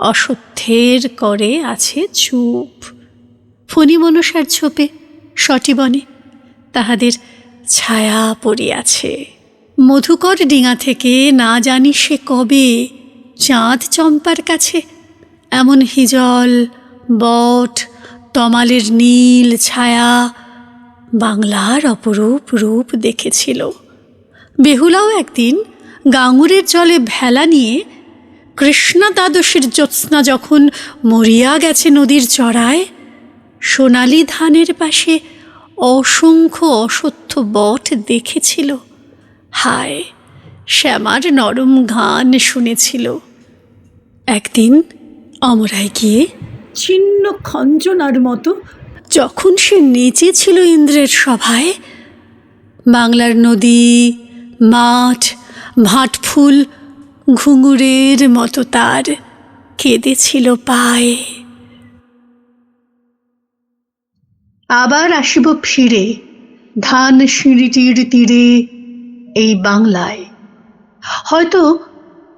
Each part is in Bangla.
অসত্যের করে আছে চুপ। ফণি মনসার ছোপে সটিবনে তাহাদের ছায়া পড়িয়াছে। মধুকর ডিঙা থেকে না জানি সে কবে, চাঁদ চম্পার কাছে, এমন হিজল, বট, তমালের নীল ছায়া বাংলার অপরূপ রূপ দেখেছিল। বেহুলাও একদিন গাঙুরের জলে ভেলা নিয়ে কৃষ্ণা দ্বাদশীর জ্যোৎস্না যখন মরিয়া গেছে নদীর চড়ায়, সোনালি ধানের পাশে অসংখ্য অসত্য বট দেখেছিল। হায়, শ্যামার নরম গান শুনেছিল। একদিন অমরায় গিয়ে ছিন্ন খঞ্জনার মতো যখন সে নেচে ছিল ইন্দ্রের সভায়, বাংলার নদী, মাঠ, ভাটফুল ঘুঙুরের মতো তার কেঁদেছিল পায়ে। আবার আসিব ফিরে ধান সিঁড়িটির তীরে এই বাংলায়। হয়তো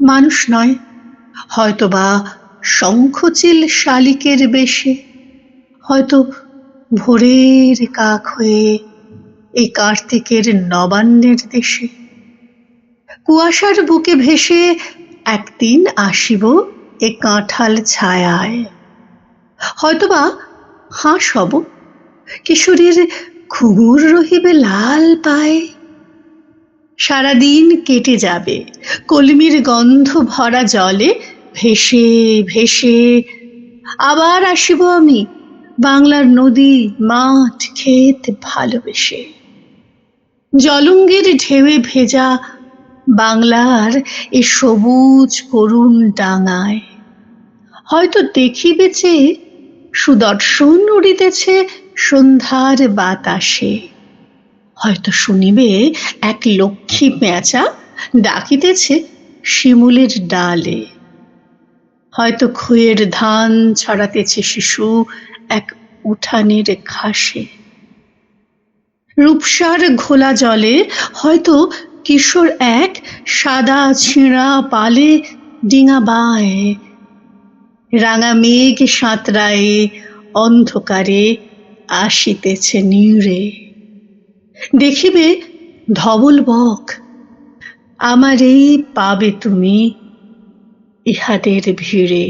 মানুষ নয় হয়তো বা শঙ্খচিল শালিকের বেশে, হয়তো ভোরের কাক হয়ে এই কার্তিকের নবান্নের দেশে। কুয়াশার বুকে ভেসে একদিন আসিব এ কাঁঠাল ছায়ায়। হয়তোবা হাঁস হব, কিশোরীর ঘুঘুর রহিবে লাল পায়ে। সারাদিন কেটে যাবে, কলমির গন্ধ ভরা জলে ভেসে ভেসে। আবার আসিব আমি বাংলার নদী, মাঠ, ক্ষেত ভালোবেসে। জলঙ্গের ঢেউয়ে ভেজা বাংলার এ সবুজ করুণ ডাঙায়। হয়তো দেখিবে যে সুদর্শন উড়িতেছে সন্ধ্যার বাতাসে। হয়তো শুনিবে এক লক্ষ্মী পেঁচা ডাকিতেছে শিমুলের ডালে। হয়তো খুয়ের ধান ছড়াতেছে শিশু এক উঠানের ঘাসে। রূপসার ঘোলা জলে হয়তো কিশোর এক সাদা ছিঁড়া পালে ডিঙা বায়। রাঙা মেঘ সাঁতরায়ে অন্ধকারে আসিতেছে নীড়ে। দেখিবে ধবল বক আমার এই পাবে তুমি ইহাদের ভিড়ে।